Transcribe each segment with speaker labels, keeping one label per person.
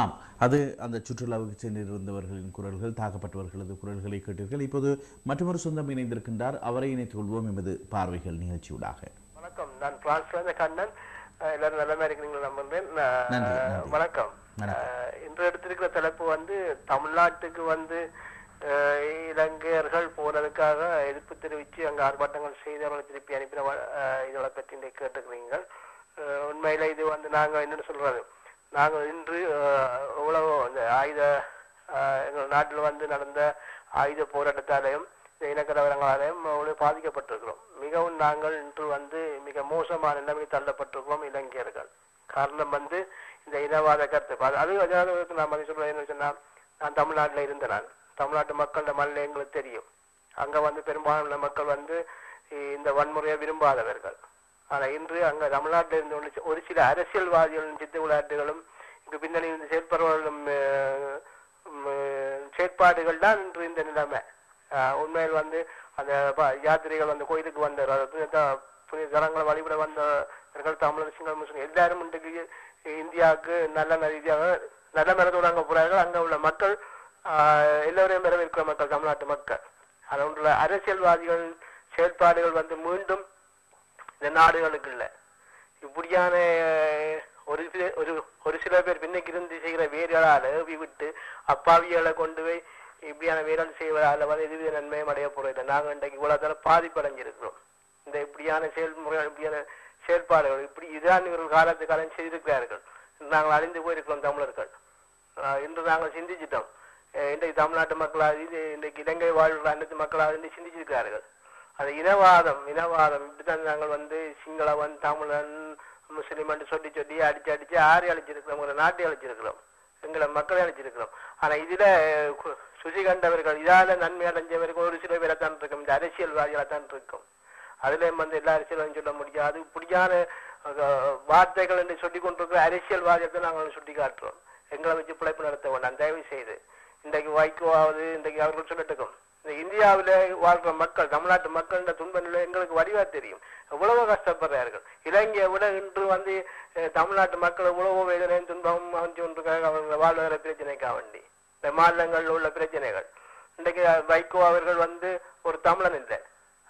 Speaker 1: ஆம் அது அந்த சுற்றுலாவுக்கு சென்றிருந்தவர்களின் குரல்கள் தாக்கப்பட்டவர்களது குரல்களை கேட்டீர்கள். இப்போது மற்றொரு சொந்தம் இணைந்திருக்கின்றார். அவரை இணைத்துக் கொள்வோம். எமது பார்வைகள் நிகழ்ச்சியூடாக.
Speaker 2: வணக்கம். நான் பிரான்ஸ்ல இருந்து கண்ணன். எல்லாரும் நல்லமா இருக்கிறீங்களா
Speaker 1: நன்றி.
Speaker 2: வணக்கம். இன்று எடுத்திருக்கிற தலைப்பு வந்து தமிழ்நாட்டுக்கு வந்து இலங்கையர்கள் போனதுக்காக எதிர்ப்பு தெரிவித்து அங்க ஆர்ப்பாட்டங்கள் செய்தவர்களை திருப்பி அனுப்பின இதோட பற்றி கேட்டுக்கிறீங்க உண்மையில இது வந்து நாங்க என்னன்னு சொல்றது? நாங்கள் இன்று அஹ், இந்த ஆயுத எங்கள் நாட்டில் வந்து நடந்த ஆயுத போராட்டத்தாலையும் இந்த இனக்கலவரங்களாலையும் பாதிக்கப்பட்டிருக்கிறோம். மிகவும் நாங்கள் இன்று வந்து மிக மோசமான நிலைமைக்கு தள்ளப்பட்டிருக்கிறோம் இளைஞர்கள் காரணம் வந்து இந்த இனவாத கருத்து. அது- அதாவது நான் வந்து சொல்றது என்ன நான் தமிழ்நாட்டில் இருந்த நான் தமிழ்நாட்டு மக்களோட மண்ணில் எங்களுக்கு தெரியும். அங்கே வந்து பெரும்பாலான மக்கள் வந்து இந்த வன்முறையை விரும்பாதவர்கள். ஆனால் இன்று அங்கே தமிழ்நாட்டில் இருந்து ஒரு ஒரு சில அரசியல்வாதிகளும் சித்து விளையாட்டுகளும் இங்கு பின்னணி இருந்து செயற்படுவர்களும் செயற்பாடுகள் தான் இன்று இந்த நிலைமை. ஆஹ் உண்மையில் வந்து அந்த யாத்திரைகள் அந்த கோயிலுக்கு வந்த புனித புனித தலங்களை வழிபட வந்தவர்கள் தமிழர் சிங்கள முஸ்லிம் எல்லாரும் இன்றைக்கு இந்தியாவுக்கு நல்ல ரீதியாக நல்ல மரத்தோடு அங்கே போறார்கள். அங்க உள்ள மக்கள் ஆஹ் எல்லோரையும் வரவேற்கிற மக்கள் தமிழ்நாட்டு மக்கள். அது உள்ள அரசியல்வாதிகள் செயல்பாடுகள் வந்து மீண்டும் இந்த நாடுகளுக்கு இல்லை. இப்படியான ஒரு சில ஒரு ஒரு சில பேர் பின்னுக்கு இருந்து செய்கிற வேர்களால் ஏவி விட்டு அப்பாவிகளை கொண்டு போய் இப்படியான வேலைகள் செய்வதால வந்து எதுவித நன்மையும் அடைய போறதில்லை. நாங்கள் இன்றைக்கு இவ்வளவு பாதிப்படைஞ்சிருக்கிறோம். இந்த இப்படியான செயல்முறை இப்படியான செயல்பாடுகள் இப்படி இதான் இவர்கள் காலத்து காலம் செய்திருக்கிறார்கள். நாங்கள் அழிந்து போயிருக்கிறோம் தமிழர்கள். இன்று நாங்கள் சிந்திச்சிட்டோம். இன்றைக்கு தமிழ்நாட்டு மக்களாக இது இன்றைக்கு இலங்கை வாழ்கிற அனைத்து மக்களாக இருந்து சிந்திச்சிருக்கிறார்கள். அது இனவாதம் இனவாதம். இப்படித்தான் நாங்கள் வந்து சிங்களவன் தமிழன் முஸ்லீம் என்று சொல்லி சொல்லி அடிச்சு அடிச்சு ஆறி அழைச்சிருக்கிறோம் உங்களை நாட்டை அழைச்சிருக்கிறோம் எங்களை மக்களை அழைச்சிருக்கிறோம் ஆனா இதுல கு- சுசி கண்டவர்கள் இதால நன்மை அடைஞ்சவர்கள் ஒரு சில பேரை தான் இருக்கும். இந்த அரசியல்வாதிகளை தான் இருக்கும். அதுலயும் வந்து எல்லா அரசியலும் சொல்ல முடியாது இப்படியான வார்த்தைகள் என்று சொல்லி கொண்டிருக்கிற அரசியல்வாதியத்தை நாங்கள் சுட்டி காட்டுறோம். எங்களை வச்சு பிழைப்பு நடத்த வேண்டாம். தயவு செய்து இன்றைக்கு வைகோவாவது இன்றைக்கு அவர்கள் சொல்லட்டுக்கும். இந்த இந்தியாவில வாழ்ற மக்கள் தமிழ்நாட்டு மக்கள்ன்ற துன்ப நிலை எங்களுக்கு வடிவா தெரியும். எவ்வளவு கஷ்டப்படுறார்கள். இலங்கையை விட இன்று வந்து தமிழ்நாட்டு மக்கள் எவ்வளவோ வேதனை துன்பம் அமைஞ்சு கொண்டிருக்காங்க அவங்க வாழ்கிற பிரச்சனைக்காக வேண்டி. இந்த மாநிலங்களில் உள்ள பிரச்சனைகள். இன்றைக்கு வைகோ அவர்கள் வந்து ஒரு தமிழன் இல்லை.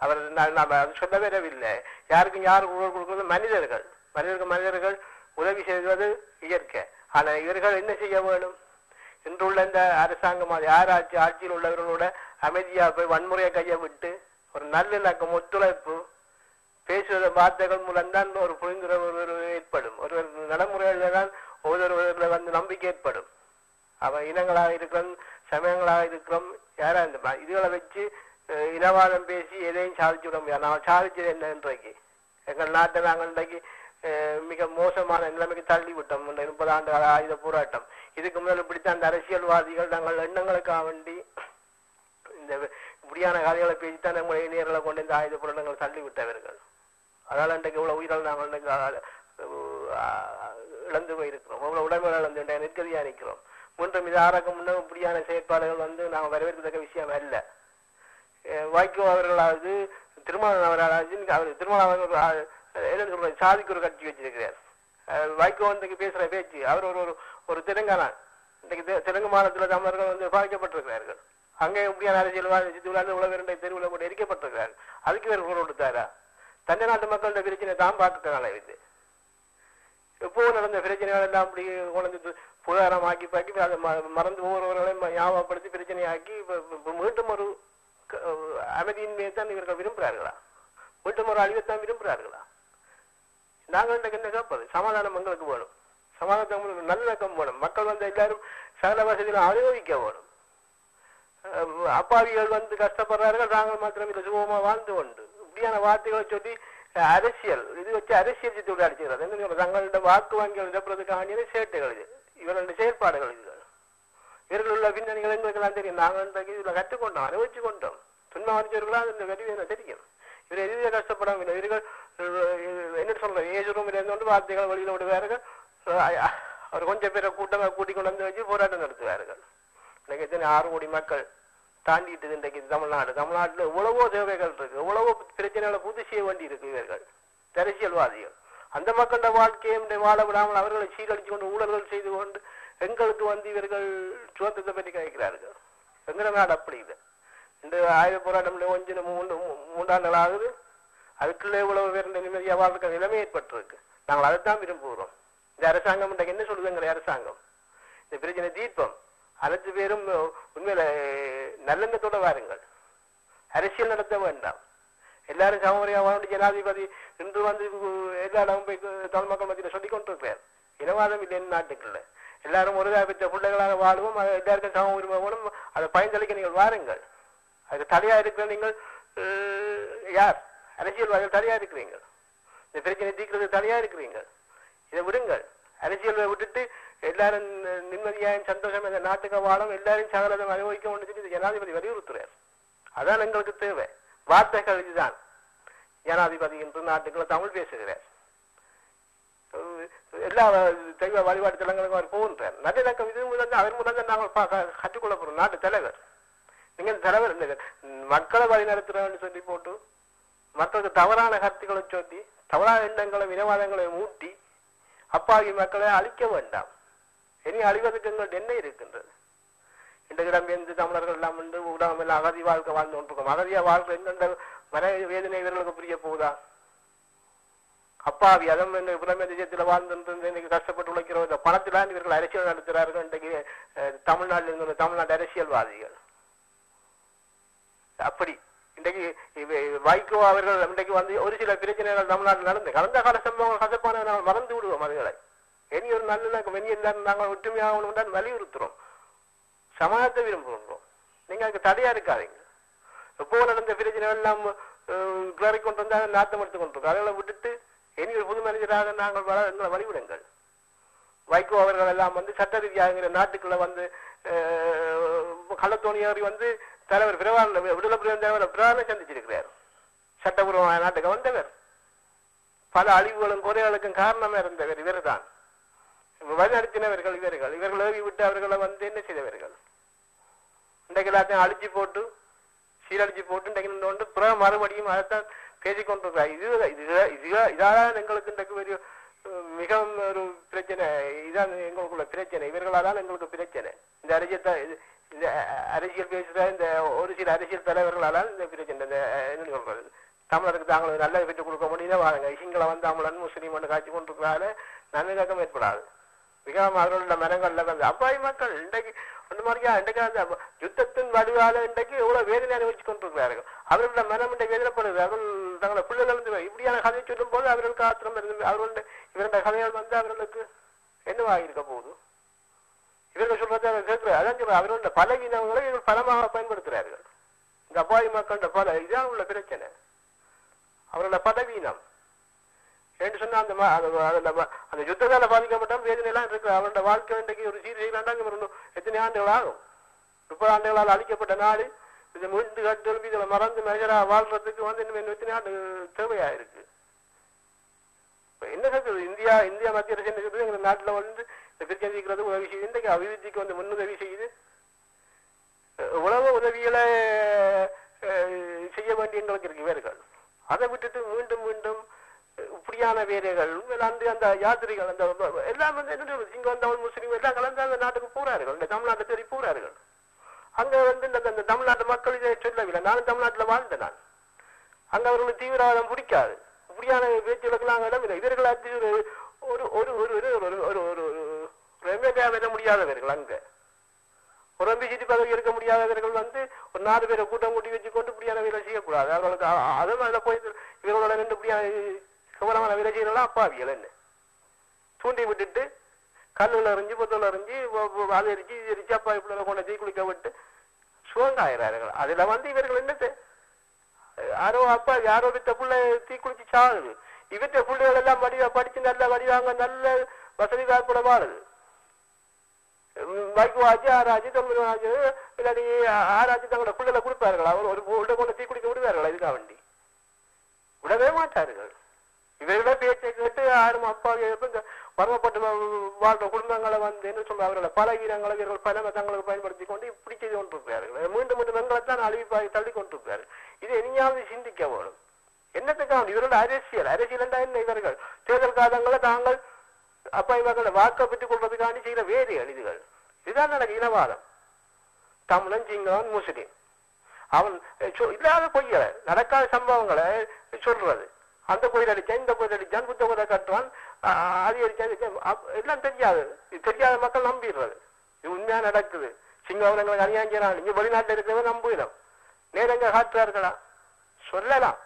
Speaker 2: அவர் நான் நாம அது சொல்ல வரவில்லை யாருக்கும் யார் குரல் கொடுக்கிறது? மனிதர்கள். மனிதர்கள் மனிதர்கள் உதவி செய்வது இயற்கை. ஆனா இவர்கள் என்ன செய்ய வேணும் இன்றுள்ள இந்த அரசாங்கம் யார் ஆட்சி ஆட்சியில் உள்ளவர்களோட அமைதியா போய் வன்முறையை கையை விட்டு ஒரு நல்லிணக்கம் ஒத்துழைப்பு பேசுவத வார்த்தைகள் மூலம்தான் ஒரு புரிந்துணர்வு ஒரு ஏற்படும். ஒரு ஒரு நடைமுறையில தான் ஒவ்வொருவர்களை வந்து நம்பிக்கை ஏற்படும். அவன் இனங்களாக இருக்கிறோம் சமயங்களாக இருக்கிறோம் யாரா இந்த இதுகளை வச்சு இனவாதம் பேசி எதையும் சாதிச்சு விட முடியாது. நான் சாதிச்சது என்ன இன்றைக்கு? எங்கள் நாட்டை நாங்கள் இன்றைக்கு மிக மோசமான நிலைமைக்கு தள்ளி விட்டோம் இந்த முப்பது ஆண்டு ஆயுத போராட்டம். இதுக்கு முதல் இப்படித்தான் அந்த அரசியல்வாதிகள் தங்கள் எண்ணங்களுக்காக வேண்டி இந்த இப்படியான கதைகளை பேசித்தான் நம்முடைய இளைஞர்களை கொண்டு இந்த ஆயுத போராட்டங்கள் தள்ளி விட்டவர்கள் அதனால் இன்றைக்கு இவ்வளவு உயிர்கள் நாங்கள் இன்றைக்கு இழந்து போயிருக்கிறோம். இவ்வளோ உடம்புகள் இழந்து நெற்கதியாக நிற்கிறோம். மீண்டும் இது ஆறாக்க முன்னும் இப்படியான செயற்பாடுகள் வந்து நாங்கள் வரவேற்கத்தக்க விஷயம் அல்ல. வாய்க்கோ வைகோ அவர்களாவது திருமணம் அவர்களாவது அவர் திருமணம் அவர்கள் என்ன சொல்றது சாதிக்கு ஒரு கட்சி வச்சிருக்கிறார். அஹ் வைகோ வந்து பேசுற பேச்சு அவர் ஒரு ஒரு- ஒரு தெலுங்கானா இன்றைக்கு தெலுங்கு மாநிலத்தில் தமிழர்கள் வந்து பாதிக்கப்பட்டிருக்கிறார்கள் அங்கே இப்படியான அரசியல்வாதி சித்துவிழாந்து உலக இரண்டை தெருவில் கூட எரிக்கப்பட்டிருக்கிறார். அதுக்கு வேறு குரல் கொடுத்தாரா தஞ்சை நாட்டு மக்களோட பிரச்சனை தான் பார்த்துட்டாங்களே இது. எப்போ நடந்த பிரச்சனைகள் எல்லாம் அப்படி கொண்டாந்து புகாரம் ஆக்கி பாக்கி அதை ம- மறந்து ஒவ்வொருவர்களையும் ஞாபகப்படுத்தி பிரச்சனையாக்கி ஆக்கி மீண்டும் ஒரு அமைதியின்மையை தான் இவர்கள் விரும்புகிறார்களா? மீண்டும் ஒரு அழிவைத்தான் விரும்புகிறார்களா? நாங்கள் என்ன கேட்பது? சமாதானம் எங்களுக்கு வேணும். சமாதானத்தை நல்லிணக்கம் வேணும். மக்கள் வந்து எல்லாரும் சகல வசதிகளும் அனுபவிக்க வேணும். அப்பாவிகள் வந்து கஷ்டப்படுறார்கள் நாங்கள் மாத்திரம் இந்த சுகமாக வாழ்ந்து கொண்டு. இப்படியான வார்த்தைகளை சொல்லி அரசியல் இது வச்சு அரசியல் சித்து அடிச்சுக்கிறது என்ன சொல்றது? தங்களோட வாக்கு வங்கிகள் நிரப்புறதுக்கான சேட்டைகள் இது. இவர்களுடைய செயற்பாடுகள் இது. இவர்கள் உள்ள பின்னணிகள் எங்களுக்கெல்லாம் தெரியும். நாங்கள் இந்த இதில் கற்றுக்கொண்டோம் அனுபவிச்சு கொண்டோம் துன்பம் அறிஞ்சவர்களா இந்த வெளியே தெரியும். இவர் எதுவே கஷ்டப்படாமல் இவர்கள் என்ன சொல்ற ஏஜ் ரூமில் இருந்து கொண்டு வார்த்தைகள் வெளியில் விடுவார்கள். அவர் கொஞ்சம் பேரை கூட்டமாக கூட்டிக் கொண்டு வந்து வச்சு போராட்டம் நடத்துவார்கள். இன்னைக்கு எத்தனை ஆறு கோடி மக்கள் தாண்டிட்டு இன்றைக்கு தமிழ்நாடு. தமிழ்நாட்டுல எவ்வளவோ தேவைகள் இருக்கு. எவ்வளவோ பிரச்சனைகளை பூர்த்தி செய்ய வேண்டி இருக்கு இவர்கள். அரசியல்வாதிகள். அந்த மக்களோட வாழ்க்கையை வாழ விடாமல் அவர்களை சீரழிச்சு கொண்டு ஊழல்கள் செய்து கொண்டு எங்களுக்கு வந்து இவர்கள் சுதந்திரத்தை பற்றி கேட்கிறார்கள் எங்கட நாடு அப்படி இல்லை. இந்த ஆயுத போராட்டம் கொஞ்சம் மூன்று மூன்றாண்டுகள் ஆகுது. அதுக்குள்ளே இவ்வளவு பேர் நிம்மதியாக வாழ்க்கை நிலைமை ஏற்பட்டிருக்கு. நாங்கள் அதைத்தான் விரும்புகிறோம். இந்த அரசாங்கம் இன்றைக்கு என்ன சொல்லுது எங்களை அரசாங்கம்? இந்த பிரச்சனை தீர்ப்பம். அனைத்து பேரும் உண்மையில நல்லெண்ணத்தோட வாருங்கள். அரசியல் நடத்த வேண்டாம். எல்லாரும் சமமுறையாக வாழ்ந்து ஜனாதிபதி இன்று வந்து எல்லா இடமும் போய் தமிழ் மக்கள் மத்தியில் சொல்லிக் கொண்டிருக்கிறார். இனவாதம் இல்லை நாட்டுக்குள்ள. எல்லாரும் ஒருதா பெற்ற பிள்ளைகளாக வாழுவோம். எல்லாருக்கும் சம உரிமை அதை பயன்தளிக்க நீங்கள் வாருங்கள். அதுக்கு தடையா இருக்கிற நீங்கள் அஹ், யார்? அரசியல்வாதிகள் தனியா இருக்கிறீங்க இந்த பிரச்சனை தீக்கிறது தனியா இருக்கிறீங்க இதை விடுங்கள். அரசியலை விட்டுட்டு எல்லாரும் நிம்மதியாயும் சந்தோஷம் இந்த நாட்டுக்கு வாழும் எல்லாரும் சகலதம் அனுபவிக்க வேண்டும் சொல்லி ஜனாதிபதி வலியுறுத்துறார். அதான் எங்களுக்கு தேவை. வார்த்தைகள் இதுதான். ஜனாதிபதி என்று நாட்டுக்குள்ள தமிழ் பேசுகிறார். எல்லா தெய்வ வழிபாட்டு தலங்களுக்கும் அவர் போகின்றார். நல்லிணக்கம் இது முதல் அவர் முதல் நாங்கள் கற்றுக்கொள்ள போறோம். நாட்டு தலைவர். நீங்கள் தலைவர் இல்லை. மக்களை வழி நடத்துறோம்னு சொல்லி போட்டு மக்களுக்கு தவறான கருத்துக்களை சொல்லி தவறான எண்ணங்களை வினவாதங்களை மூட்டி அப்பாவி மக்களை அழிக்க வேண்டாம். இனி அழிவதற்கு எங்கள் என்ன இருக்கின்றது? இந்த இடம்பெயர்ந்து தமிழர்கள் எல்லாம் வந்து ஊடகம் எல்லாம் அகதி வாழ்க்கை வாழ்ந்து கொண்டிருக்கோம். அகதியா வாழ்க்கை எந்தெந்த மன வேதனை இவர்களுக்கு புரிய போகுதா? அப்பாவி அதம் இந்த புலமே தேசத்தில் வாழ்ந்து இன்னைக்கு கஷ்டப்பட்டு உழைக்கிறோம். இந்த பணத்திலான் இவர்கள் அரசியல் நடத்துகிறார்கள். இன்றைக்கு தமிழ்நாட்டில் இருந்து தமிழ்நாட்டு அரசியல்வாதிகள். அப்படி. இன்றைக்கு வைகோ அவர்கள் இன்றைக்கு வந்து ஒரு சில பிரச்சனைகள் தமிழ்நாட்டில் நடந்து கடந்த கால சம்பவங்கள் கசப்பான மறந்து விடுவோம் அதுகளை. இனி ஒரு நல்ல வெளியே எல்லாரும் நாங்கள் ஒற்றுமையாகணும் தான் வலியுறுத்துறோம். சமாளத்தை விரும்புகின்றோம். நீங்கள் அதுக்கு தடையாக இருக்காதீங்க. எப்போ நடந்த பிரச்சனை எல்லாம் கிளறி கொண்டு வந்தால் நாத்தம் எடுத்து கொண்டிருக்கோம் அதெல்லாம் விட்டுட்டு இனி ஒரு புது மேனேஜராக நாங்கள் வர எங்களை வழிவிடுங்கள். வைகோ அவர்கள் எல்லாம் வந்து சட்ட ரீதியாகிற நாட்டுக்குள்ள வந்து அஹ், வந்து தலைவர் பிரவான விடுதலை புலிகளின் தலைவர் பிரதான சந்திச்சிருக்கிறார். சட்டபூர்வமான நாட்டுக்கு வந்தவர். பல அழிவுகளும் குறைகளுக்கும் காரணமாக இருந்தவர் இவர் தான் வழிநடத்தினவர்கள் இவர்கள். இவர்கள் ஏவி விட்டு அவர்களை வந்து என்ன செய்தவர்கள்? இன்றைக்கு எல்லாத்தையும் அழிச்சு போட்டு சீரழிச்சு போட்டு இன்றைக்கு வந்து பிறகு மறுபடியும் அதைத்தான் பேசிக்கொண்டிருக்கிறார் இது இது இது இதால எங்களுக்கு இன்றைக்கு ஒரு மிகவும் ஒரு பிரச்சனை. இதான் எங்களுக்குள்ள பிரச்சனை. இவர்களால் தான் எங்களுக்கு பிரச்சனை. இந்த அரசியல் இது- இந்த அரசியல் பேசுகிற இந்த ஒரு சில அரசியல் தலைவர்களால் இந்த பிரச்சனை இந்த என்ன சொல்றது தமிழருக்கு தாங்களுக்கு நல்லது பெற்றுக் கொடுக்க முடியுதா வாருங்க சிங்கள வந்து தமிழன் முஸ்லீம் ஒன்று காட்சி கொண்டிருக்கிறாரு நல்லிணக்கம் ஏற்படாது மிகவும் அவர்களுடைய மரங்கள்ல வந்து அப்பாவி மக்கள் இன்றைக்கு அந்த மாதிரியா இன்றைக்கு அந்த யுத்தத்தின் வடிவால இன்றைக்கு எவ்வளவு வேதனை அனுபவிச்சு கொண்டிருக்கிறார்கள். அவர்களுடைய மனம் இன்றைக்கு வேதனைப்படுது. அவர்கள் தங்களை பிள்ளைகள் வந்து இப்படியான கதையை சொல்லும் போது அவர்களுக்கு ஆத்திரம் இருந்து அவர்களுடைய இவருடைய கதைகள் வந்து அவர்களுக்கு என்னவாக இருக்க போகுது? இவர்கள் சொல்றதை அவர் கேட்கிறார் அதான் சொல்ற அவர்களோட பலவீனங்களை இவர்கள் பலமாக பயன்படுத்துகிறார்கள். இந்த அப்பாவி மக்களோட பல இதான் உள்ள பிரச்சனை. அவரோட பதவீனம் என்று சொன்னா அந்த அந்த அந்த யுத்தத்தால பாதிக்கப்பட்ட வேதனை எல்லாம் இருக்கு அவரோட வாழ்க்கை இன்றைக்கு ஒரு சீர் செய்யலாண்டாங்க ஒரு எத்தனை ஆண்டுகள் ஆகும்? முப்பது ஆண்டுகளால் அழிக்கப்பட்ட நாடு இது மீண்டு கட்டெழுப்பி இதில் மறந்து மேஜரா வாழ்றதுக்கு வந்து இன்னும் எத்தனை ஆண்டு தேவையா இருக்கு இப்ப என்ன சொல்றது இந்தியா இந்தியா மத்திய அரசு என்ன சொல்றது எங்க நாட்டுல வந்து இந்த பிரச்சனை உதவி செய்யுது இன்றைக்கு அபிவிருத்திக்கு வந்து முன்னுதவி செய்யுது உலக உதவிகளை அஹ், செய்ய வேண்டிய எங்களுக்கு இருக்கு வேறுகள் அதை விட்டுட்டு மீண்டும் மீண்டும் இப்படியான வேலைகளும் விளாந்து அந்த யாத்திரிகள் அந்த எல்லாம் வந்து என்ன இங்க வந்தவன் முஸ்லீம் எல்லாம் கலந்து அந்த நாட்டுக்கு போறார்கள் இந்த தமிழ்நாட்டை தேடி போறார்கள் அங்க வந்து இந்த அந்த தமிழ்நாட்டு மக்கள் இதை சொல்லவில்லை நானும் தமிழ்நாட்டில் வாழ்ந்த நான் அங்க அவர்களுக்கு தீவிரவாதம் பிடிக்காது இப்படியான பேச்சுகளுக்கு நாங்கள் இடமில்லை இவர்களாச்சு ஒரு ஒரு ஒரு ஒரு ஒரு ஒரு ஒரு ரெமெடியா வெல்ல முடியாதவர்கள் அங்க ஒரு எம்பிசிடி பதவி இருக்க முடியாதவர்கள் வந்து ஒரு நாலு பேரை கூட்டம் கூட்டி வச்சு கொண்டு இப்படியான வேலை செய்யக்கூடாது அவர்களுக்கு அதுவும் அதில் போய் இவர்களோட ரெண்டு இப்படியான கவலமான வேலை செய்யலாம் அப்பாவியல் என்ன? தூண்டி விட்டுட்டு கல்லுல எறிஞ்சு பொத்தல எறிஞ்சு அது அதை எரிச்சு இது எரிச்சு அப்பா இப்படி கொண்டு தீ குளிக்க விட்டு சுகங்காயிறார்கள் அதில் வந்து இவர்கள் என்னது? யாரோ அப்பா யாரோ வித்த புள்ள தீ குளிச்சு சாகுது. இவற்ற பிள்ளைகள் எல்லாம் வடிவா படிச்சு நல்ல வடிவாங்க நல்ல வசதி வாய்ப்புல வாழுது. பைக் ஆச்சு ஆறாச்சு தொண்ணூறு ஆச்சு இல்லாட்டி ஆராய்ச்சி தங்களோட பிள்ளைகளை கொடுப்பார்கள். அவர் ஒரு உள்ள கொண்டு தீ குடிக்க விடுவார்கள் இதுக்காக வேண்டி. விடவே மாட்டார்கள். இவர்களே பேச்சை கேட்டு யாரும் அப்பா இந்த வாழ்ற குடும்பங்களை வந்து என்ன சொல்ற அவர்களோட பல வீரங்களை இவர்கள் பல தங்களுக்கு பயன்படுத்தி கொண்டு இப்படி செய்து கொண்டிருக்கிறார்கள். மீண்டும் மீண்டும் எங்களைத்தான் அழிவிப்பாக தள்ளி கொண்டிருக்கிறார்கள். இது இனியாவது சிந்திக்க வேணும் என்னத்துக்காக இவர்கள் அரசியல் அரசியல் என்றா என்ன இவர்கள்? தேர்தல் காலங்களை தாங்கள் அப்பா இவர்களை வாக்க பெற்றுக் கொள்வதற்காண்டி செய்கிற வேலைகள் இதுகள் இதுதான் எனக்கு இனவாதம். தமிழன் சிங்களவன் முஸ்லிம். அவன் சொ- இல்லாத பொய்யலை நடக்காத சம்பவங்களை சொல்றது. அந்த கோயில் அடித்தான் இந்த கோயில் அடித்தான் புத்த கோயிலை கட்டுவான். அது அடிச்சான் அப்- எல்லாம் தெரியாது. தெரியாத மக்கள் நம்பிடுறது. இது உண்மையா நடக்குது. சிங்கவரங்களுக்கு அநியாயம் இங்கே இங்க வெளிநாட்டில் இருக்கிறவங்க நம்பிடும் நேரங்க காட்டுறார்களா? சொல்லலாம்.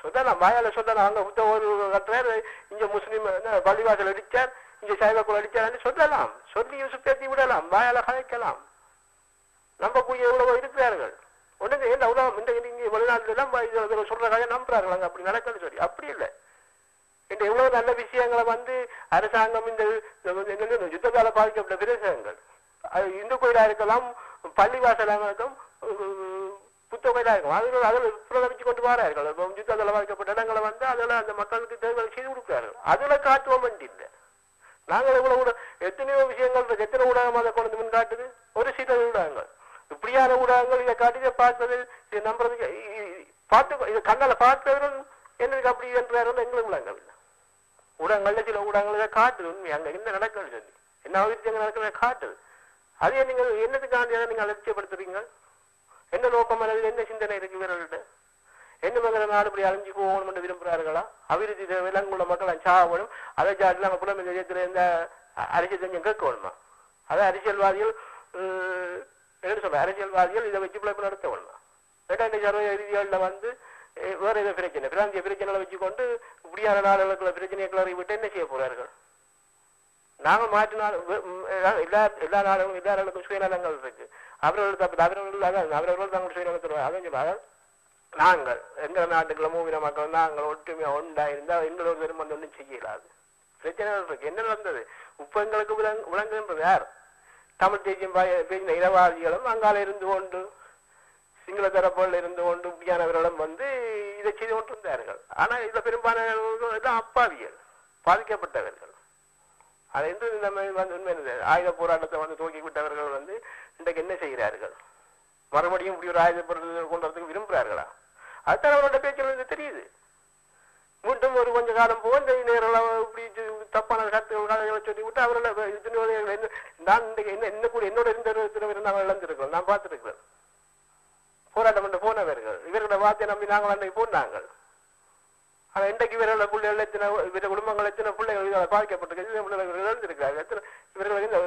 Speaker 2: சொல்லலாம். வாயால சொல்லலாம். அங்க புத்த ஒரு கட்டுறாரு. இங்க முஸ்லீம் என்ன, பள்ளிவாசல் அடிச்சார். இங்க சைவக்குள் அடிச்சார் சொல்லலாம். சொல்லி சுத்தி விடலாம். வாயால கலைக்கலாம். நம்பக்கூடிய போய் எவ்வளவோ இருக்கிறார்கள். ஒண்ணுங்க ஏன் அவ்வளோ இந்த இங்கே வெளிநாட்டுல எல்லாம் ப- இது- சொல்ற அப்படி நடக்குன்னு சொல்லி. அப்படி இல்லை. இந்த எவ்வளவு நல்ல விஷயங்களை வந்து அரசாங்கம் இந்த யுத்தத்தால் யுத்தத்தால பாதிக்கப்பட்ட பிரதேசங்கள். அது இந்து கோயிலா இருக்கலாம் பள்ளிவாசலாக இருக்கும் புத்த கோயிலா இருக்கும் அதில் அதில் புறக்கணிச்சு கொண்டு வரார்கள் இப்போ யுத்தத்தால பாதிக்கப்பட்ட இடங்களை வந்து அதில் அந்த மக்களுக்கு தேவைகளை செய்து கொடுக்கிறார்கள். அதில் காட்டுவோம் இல்லை. நாங்கள் இவ்வளவு எத்தனையோ விஷயங்கள் எத்தனை ஊடகம் அதை கொண்டு வந்து முன் காட்டுது? ஒரு சில ஊடகங்கள். இப்படியான ஊடகங்கள் இதை காட்டி பார்த்தது இதை நம்புறதுக்கு பார்த்து இதை கண்ணால பார்த்தவர்கள் என்னதுக்கு அப்படி என்றார்கள் எங்களுக்கு விளங்கவில்லை. ஊடகங்கள்ல சில ஊடகங்கள் இதை காட்டுது உண்மை அங்க என்ன நடக்குதுன்னு சொல்லி. என்ன அபிவிருத்தி நடக்கிறத காட்டுது. அதே நீங்கள் என்னதுக்காண்டி அதை நீங்கள் அலட்சியப்படுத்துறீங்க என்ன நோக்கம் அல்லது என்ன சிந்தனை இருக்கு இவர்கள்ட்ட? என்ன மகள நாடு இப்படி அழிஞ்சு போகணும் என்று விரும்புகிறார்களா? அபிவிருத்தி விலங்குள்ள மக்கள் சாகணும். அதை சாட்டில் நம்ம புலமை நிலையத்தில் இந்த அ- அரசியல் செஞ்சம் கேட்கணுமா? அதை அரசியல்வாதிகள் அஹ், சொல்ற அரசியல்வாதிகள் இதை வச்சு பிழைப்பு நடத்த வேணுமா ரெண்டாயிரத்தி அறுபது ரீதிகளில் வந்து வேற ஏதோ பிரச்சனை பிராந்திய பிரச்சனைகளை வச்சுக்கொண்டு இப்படியான நாடுகளுக்குள்ள பிரச்சனையை கிளறி விட்டு என்ன செய்ய போறார்கள்? நாங்கள் மாற்றினால் எல்லா- எல்லா நாடுகளும் எல்லா நாடுகளுக்கும் சுயநலங்கள் இருக்கு. அவர்கள் தப்பு அவர்கள் அதான் அவர்கள் தங்கள் சுயநலத்தில் அதான் சொல்லுவாங்க நாங்கள் எங்கள் நாட்டுக்குள்ள மூவின மக்கள் நாங்கள் ஒற்றுமையா ஒன்றா இருந்தால் எங்களோட பெருமன் ஒன்றும் செய்யலாது. பிரச்சனைகள் இருக்கு. என்ன நடந்தது? இப்போ எங்களுக்கு விளங்கு விளங்குகின்றது யார்? தமிழ் தேசியம் பேசின இனவாதிகளும் அங்கால இருந்து கொண்டு சிங்கள தரப்புகள் இருந்து கொண்டு இப்படியானவர்களும் வந்து இதை செய்து கொண்டிருந்தார்கள். ஆனால் இதில் பெரும்பாலானவர்கள் எல்லாம் அப்பாவிகள் பாதிக்கப்பட்டவர்கள். அது என்று நம்ம வந்து உண்மை ஆயுத போராட்டத்தை வந்து துவக்கி விட்டவர்கள் வந்து இன்றைக்கு என்ன செய்கிறார்கள்? மறுபடியும் இப்படி ஒரு ஆயுத போராட்டத்தை கொண்டு வரதுக்கு விரும்புகிறார்களா? அதுதான் அவரோட பேச்சில் இருந்து தெரியுது. மீண்டும் ஒரு கொஞ்ச காலம் போக இந்த நேரம் இப்படி தப்பான கருத்துக்கள் சொல்லி விட்டு அவர்கள் இத்தனை நான் இன்றைக்கு என்ன என்ன கூட என்னோட இருந்த நாங்கள் இழந்திருக்கிறோம். நான் பார்த்துருக்கிறேன். போராட்டம் பண்ண போனவர்கள். இவர்களோட வார்த்தையை நம்பி நாங்கள் அன்றைக்கு போனாங்கள். ஆனா இன்றைக்கு இவர்களோட பிள்ளைகள் எத்தனை இவர குடும்பங்கள் எத்தனை பிள்ளைகள் இதால் பாதிக்கப்பட்டிருக்கு பிள்ளைகள் இழந்திருக்கிறார்கள். எத்தனை இவர்கள் இந்த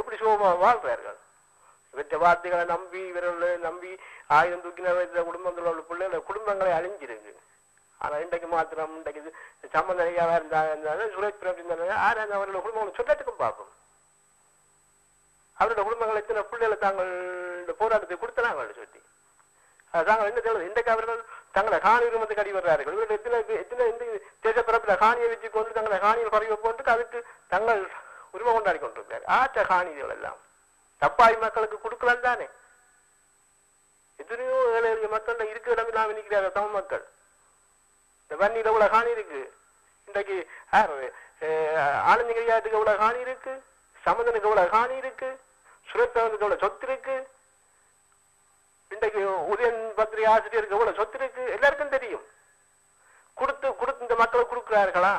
Speaker 2: எப்படி சுகமாக வாழ்றார்கள் இவற்றை வார்த்தைகளை நம்பி இவர்களை நம்பி ஆயுதம் தூக்கின குடும்பத்தில் உள்ள பிள்ளைகள குடும்பங்களை அழிஞ்சிருக்கு. ஆனா இன்றைக்கு மாத்திரம் இன்றைக்கு இது சம்பந்தனையாக இருந்தாலும் சுரேஷ் பிரபு இருந்தாங்க அந்த அவர்களோட குடும்பங்களை சொல்லத்துக்கும் பார்ப்போம் அவரோட குடும்பங்கள் எத்தனை பிள்ளைகளை தாங்கள் இந்த போராட்டத்தை அவர்களை சொல்லி. தாங்கள் என்ன தேவை இன்றைக்கு அவர்கள் தங்களை காணி உரிமத்துக்கு அடி வர்றார்கள். இவர்கள் எத்தனை எத்தனை இந்த தேசப்பரப்பில் காணியை வச்சு கொண்டு தங்களை காணியில் பறிவை போட்டு அதுக்கு தங்கள் உரிமை கொண்டாடி கொண்டிருக்கிறார் ஆற்ற காணிகள் எல்லாம். தப்பாய் மக்களுக்கு கொடுக்கலாம் தானே. எத்தனையோ ஏழை எளிய மக்கள் இருக்க இடம் இல்லாமல் நிற்கிறார்கள் தமிழ் மக்கள். இந்த வன்னியில இவ்வளவு காணி இருக்கு. இன்றைக்கு ஆனந்தகிரியாட்டுக்கு இவ்வளவு காணி இருக்கு. சமந்தனுக்கு இவ்வளவு காணி இருக்கு. சுரத்தவனுக்கு இவ்வளவு சொத்து இருக்கு. இன்றைக்கு உதயன் பத்திரி ஆசிரியருக்கு எவ்வளவு சொத்து இருக்கு. எல்லாருக்கும் தெரியும். கொடுத்து கொடுத்து இந்த மக்களை கொடுக்கிறார்களா?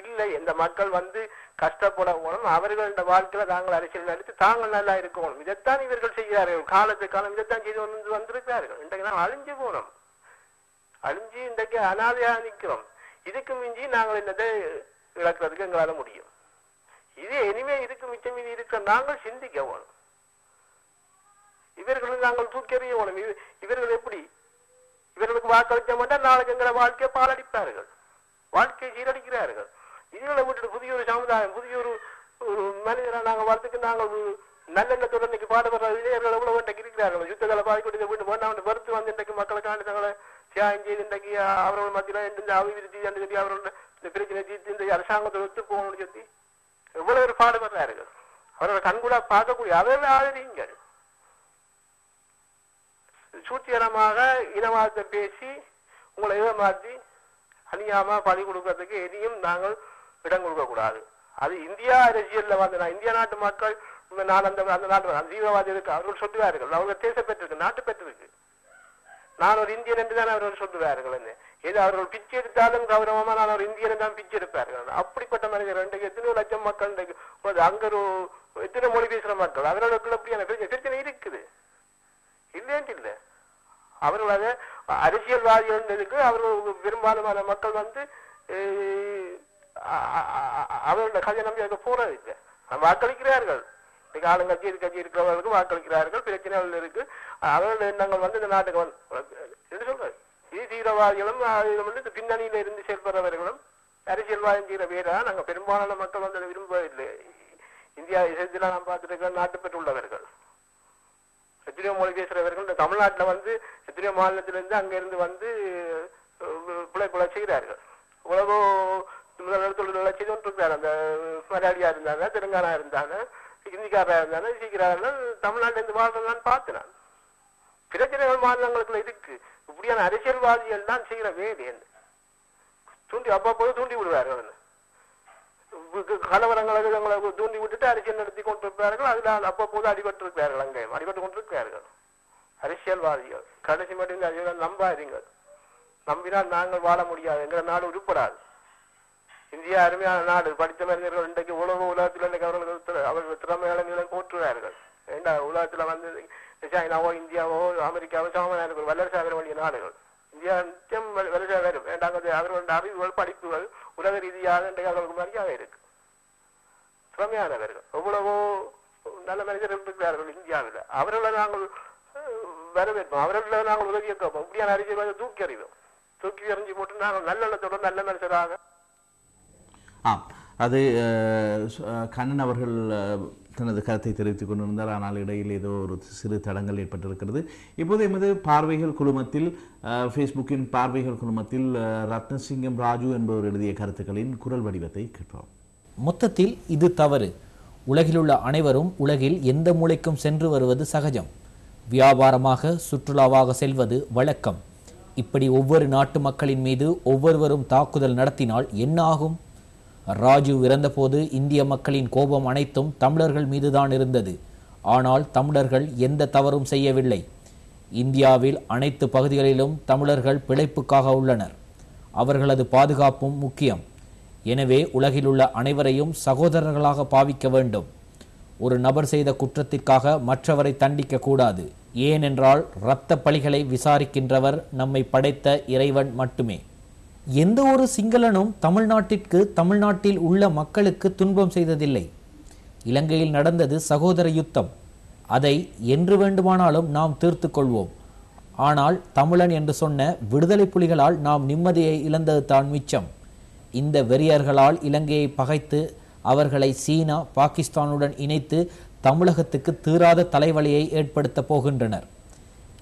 Speaker 2: இல்லை. இந்த மக்கள் வந்து கஷ்டப்பட போகணும் அவர்களோட வாழ்க்கையில தாங்கள் அரசியல் நடித்து தாங்கள் நல்லா இருக்கணும். இதைத்தான் இவர்கள் செய்கிறார்கள். காலத்து காலம் இதைத்தான் செய்து வந்து வந்திருக்கிறார்கள். இன்றைக்கு நான் அழிஞ்சு போனோம். அழிஞ்சு இன்றைக்கு அனாதையா நிற்கிறோம். இதுக்கு மிஞ்சி நாங்கள் என்னதை இழக்கிறதுக்கு எங்களால முடியும். இது இனிமே இதுக்கு மிச்சம் மீதி இருக்க நாங்கள் சிந்திக்க வேணும். இவர்களை நாங்கள் தூக்கி எறிய வேணும் இவர்கள் எப்படி? இவர்களுக்கு வாக்களிக்க மாட்டால் நாளைக்கு எங்களை வாழ்க்கையை பாலடிப்பார்கள் வாழ்க்கையை சீரடிக்கிறார்கள். இதுகளை விட்டுட்டு புதிய ஒரு சமுதாயம் புதிய ஒரு ஒரு மனிதரை நாங்கள் வளர்த்துக்கு நாங்கள் நல்லெண்ணத்துடன் இன்னைக்கு பாடுபடுற இளைஞர்கள் எவ்வளவு இன்றைக்கு இருக்கிறார்கள்? யுத்தங்களை பாதிக்கொண்டு வீட்டு வேண்டாம் வெறுத்து வந்து இன்றைக்கு மக்களுக்கான தங்களை தியாகம் செய்து இன்றைக்கு அவர்கள் மத்தியில இந்த அபிவிருத்தி என்று சொல்லி அவர்கள் இந்த பிரச்சனை தீர்த்து இந்த அரசாங்கத்தை ஒத்து போகணும்னு சொல்லி எவ்வளவு ஒரு பாடுபடுறார்கள் அவர்கள் கண்கூட பார்க்கக்கூடிய அவர்கள் ஆதரியுங்கள் சூழ்ச்சிகரமாக இனவாதத்தை பேசி உங்களை ஏமாற்றி அணியாம பழி கொடுக்கறதுக்கு எதையும் நாங்கள் இடம் கொடுக்க கூடாது அது இந்தியா அரசியல்ல வந்து நான் இந்திய நாட்டு மக்கள் நான் அந்த அந்த நாட்டு அந்த தீவிரவாதி இருக்கு அவர்கள் சொல்லுவார்கள் அவங்க தேச பெற்றிருக்கு நாட்டு பெற்றிருக்கு நான் ஒரு இந்தியன் என்று தான் அவர்கள் சொல்லுவார்கள் என்ன ஏதோ அவர்கள் பிச்சை எடுத்தாலும் கௌரவமா நான் ஒரு இந்தியன் தான் பிச்சை எடுப்பார்கள் அப்படிப்பட்ட மனிதர் இன்றைக்கு எத்தனை லட்சம் மக்கள் இன்றைக்கு அங்க ஒரு எத்தனை மொழி பேசுற மக்கள் அவர்களுக்குள்ள அப்படியான பிரச்சனை பிரச்சனை இருக்குது. இல்லைன்ட்டு இல்லை. அவர்கள் அதை இருந்ததுக்கு அவர்கள் பெரும்பாலுமான மக்கள் வந்து அவர்களோட கதையை நம்பி அதுக்கு போறது இல்லை வாக்களிக்கிறார்கள். இன்னைக்கு ஆளுங்கட்சி எதிர்கட்சி இருக்கிறவர்களுக்கு வாக்களிக்கிறார்கள் பிரச்சனைகள் இருக்கு. அவர்கள் எண்ணங்கள் வந்து இந்த நாட்டுக்கு வந்து என்ன சொல்றது? இது தீவிரவாதிகளும் வந்து இந்த பின்னணியில இருந்து செயல்படுறவர்களும் அரசியல்வாதம் செய்கிற பேரா நாங்கள் பெரும்பாலான மக்கள் வந்து அதை விரும்பவில்லை. இந்தியா இசைத்தில் நாம் பார்த்துருக்க நாட்டு உள்ளவர்கள் எத்தனையோ மொழி பேசுறவர்கள் இந்த தமிழ்நாட்டுல வந்து எத்தனையோ மாநிலத்திலிருந்து அங்கிருந்து வந்து புலை பிழை பிழை செய்கிறார்கள். உலகோ முதல்வர் தொழில் செய்து கொண்டிருக்கிறார் அந்த மலையாளியா இருந்தாங்க தெலுங்கானா இருந்தாங்க ஹிந்திக்காரா இருந்தாலும் சீக்கிரம் தமிழ்நாட்டுல இருந்து வாழ்றதான் பார்த்து நான் பிரச்சனைகள் மாநிலங்களுக்குள்ள இருக்கு இப்படியான அரசியல்வாதிகள் தான் செய்கிற வேலை என்ன? தூண்டி அவ்வப்போது தூண்டி விடுவார்கள் கலவரங்களை தூண்டி விட்டுட்டு அரசியல் நடத்தி கொண்டிருப்பார்கள் அதில் அப்பப்போது அடிபட்டு இருக்கிறார்கள் அங்கே அடிபட்டு கொண்டிருக்கிறார்கள். அரசியல்வாதிகள் கடைசி மட்டும் இந்த அரசியல் நம்பாதீங்கள் நம்பினால் நாங்கள் வாழ முடியாது எங்கள் நாடு உருப்படாது. இந்தியா அருமையான நாடு. படித்த மனிதர்கள் இன்றைக்கு உலக உலகத்தில் இன்றைக்கு அவர்கள் அவர்கள் திறமையாளர்களை போற்றுவார்கள் ஏண்டா உலகத்துல வந்து சைனாவோ இந்தியாவோ அமெரிக்காவோ சமமான இருக்கிற வல்லரசு ஆக வேண்டிய நாடுகள். இந்தியா நிச்சயம் வ- வரும் ஏண்டாங்க அது அவர்களுடைய அறிவுகள் படிப்புகள் உலக ரீதியாக இன்றைக்கு அவர்களுக்கு மரியாதை இருக்கு. திறமையானவர்கள். எவ்வளவோ நல்ல மனிதர்கள் இருக்கிறார்கள் இந்தியாவில். அவர்களை நாங்கள் வரவேற்போம். அவர்களை நாங்கள் உதவியை கேட்போம். இப்படியான அறிஞர்களை தூக்கி அறிவோம் தூக்கி எறிஞ்சு போட்டு நாங்கள் நல்லெண்ணத்தோடு நல்ல மனுஷராக
Speaker 1: ஆம். அது கண்ணன் அவர்கள் தனது கருத்தை தெரிவித்துக் கொண்டிருந்தார். ஆனால் இடையில் ஏதோ ஒரு சிறு தடங்கள் ஏற்பட்டிருக்கிறது. இப்போது எமது பார்வைகள் குழுமத்தில் ஃபேஸ்புக்கின் பார்வைகள் குழுமத்தில் ரத்னசிங்கம் ராஜு என்பவர் எழுதிய கருத்துக்களின் குரல் வடிவத்தை கேட்போம்.
Speaker 3: மொத்தத்தில் இது தவறு. உலகிலுள்ள அனைவரும் உலகில் எந்த மூளைக்கும் சென்று வருவது சகஜம். வியாபாரமாக சுற்றுலாவாக செல்வது வழக்கம். இப்படி ஒவ்வொரு நாட்டு மக்களின் மீது ஒவ்வொருவரும் தாக்குதல் நடத்தினால் என்ன ஆகும்? ராஜு இறந்தபோது இந்திய மக்களின் கோபம் அனைத்தும் தமிழர்கள் மீதுதான் இருந்தது. ஆனால் தமிழர்கள் எந்த தவறும் செய்யவில்லை. இந்தியாவில் அனைத்து பகுதிகளிலும் தமிழர்கள் பிழைப்புக்காக உள்ளனர். அவர்களது பாதுகாப்பும் முக்கியம். எனவே உலகிலுள்ள அனைவரையும் சகோதரர்களாக பாவிக்க வேண்டும். ஒரு நபர் செய்த குற்றத்திற்காக மற்றவரை தண்டிக்க கூடாது. ஏனென்றால் இரத்த பழிகளை விசாரிக்கின்றவர் நம்மை படைத்த இறைவன் மட்டுமே. எந்த ஒரு சிங்களனும் தமிழ்நாட்டிற்கு தமிழ்நாட்டில் உள்ள மக்களுக்கு துன்பம் செய்ததில்லை. இலங்கையில் நடந்தது சகோதர யுத்தம். அதை என்று வேண்டுமானாலும் நாம் தீர்த்து கொள்வோம். ஆனால் தமிழன் என்று சொன்ன விடுதலை புலிகளால் நாம் நிம்மதியை இழந்தது தான் மிச்சம். இந்த வெறியர்களால் இலங்கையை பகைத்து அவர்களை சீனா பாகிஸ்தானுடன் இணைத்து தமிழகத்துக்கு தீராத தலைவலியை ஏற்படுத்தப் போகின்றனர்.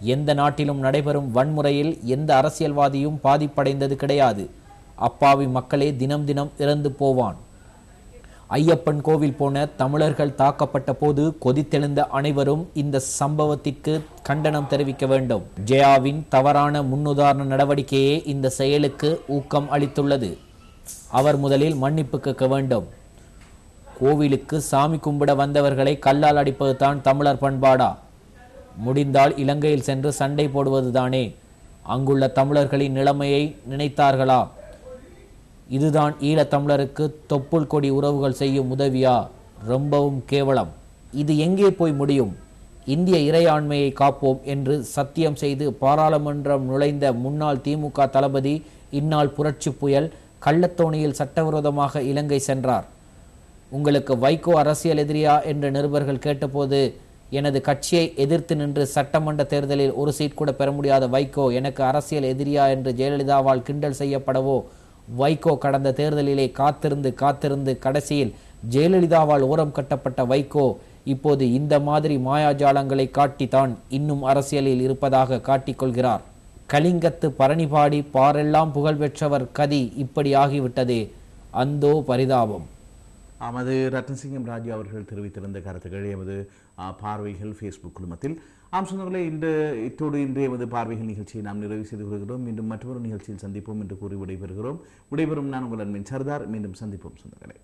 Speaker 3: எந்த நாட்டிலும் நடைபெறும் வன்முறையில் எந்த அரசியல்வாதியும் பாதிப்படைந்தது கிடையாது. அப்பாவி மக்களே தினம் தினம் இறந்து போவான். ஐயப்பன் கோவில் போன தமிழர்கள் தாக்கப்பட்ட போது கொதித்தெழுந்த அனைவரும் இந்த சம்பவத்திற்கு கண்டனம் தெரிவிக்க வேண்டும். ஜெயாவின் தவறான முன்னுதாரண நடவடிக்கையே இந்த செயலுக்கு ஊக்கம் அளித்துள்ளது. அவர் முதலில் மன்னிப்பு கேட்க வேண்டும். கோவிலுக்கு சாமி கும்பிட வந்தவர்களை கல்லால் அடிப்பது தான் தமிழர் பண்பாடா? முடிந்தால் இலங்கையில் சென்று சண்டை போடுவதுதானே? அங்குள்ள தமிழர்களின் நிலைமையை நினைத்தார்களா? இதுதான் ஈழத்தமிழருக்கு தொப்புள் கொடி உறவுகள் செய்யும் உதவியா? ரொம்பவும் கேவலம். இது எங்கே போய் முடியும்? இந்திய இறையாண்மையை காப்போம் என்று சத்தியம் செய்து பாராளுமன்றம் நுழைந்த முன்னாள் திமுக தளபதி இந்நாள் புரட்சி புயல் கள்ளத்தோணியில் சட்டவிரோதமாக இலங்கை சென்றார். உங்களுக்கு வைகோ அரசியல் எதிரியா? என்று நிருபர்கள் கேட்டபோது எனது கட்சியை எதிர்த்து நின்று சட்டமன்ற தேர்தலில் ஒரு சீட் கூட பெற முடியாத வைகோ எனக்கு அரசியல் எதிரியா என்று ஜெயலலிதாவால் கிண்டல் செய்யப்படவோ? வைகோ கடந்த தேர்தலிலே காத்திருந்து காத்திருந்து கடைசியில் ஜெயலலிதாவால் ஓரம் கட்டப்பட்ட வைகோ இப்போது இந்த மாதிரி மாயாஜாலங்களை காட்டித்தான் இன்னும் அரசியலில் இருப்பதாக காட்டிக்கொள்கிறார். கலிங்கத்து பரணிபாடி பாரெல்லாம் புகழ் பெற்றவர் கதி இப்படி ஆகிவிட்டதே. அந்தோ பரிதாபம்.
Speaker 1: ஆமது ரத்னசிங்கம் ராஜு அவர்கள் தெரிவித்திருந்த கருத்துக்கள் எமது பார்வைகள் ஃபேஸ்புக் குழுமத்தில். ஆம் சொந்தங்களே இந்த இத்தோடு இன்றைய எமது பார்வைகள் நிகழ்ச்சியை நாம் நிறைவு செய்து கொள்கிறோம். மீண்டும் மற்றொரு நிகழ்ச்சியில் சந்திப்போம் என்று கூறி விடைபெறுகிறோம். விடைபெறும் நான் உங்கள் அன்பின் சர்தார். மீண்டும் சந்திப்போம் சொந்தங்களே.